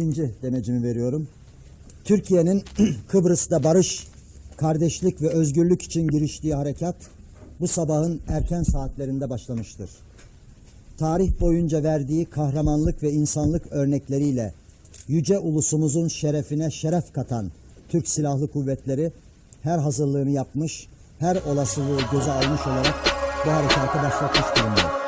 ikinci demecimi veriyorum. Türkiye'nin Kıbrıs'ta barış, kardeşlik ve özgürlük için giriştiği harekat bu sabahın erken saatlerinde başlamıştır. Tarih boyunca verdiği kahramanlık ve insanlık örnekleriyle yüce ulusumuzun şerefine şeref katan Türk Silahlı Kuvvetleri her hazırlığını yapmış, her olasılığı göze almış olarak bu harekatı başlatmış durumdadır.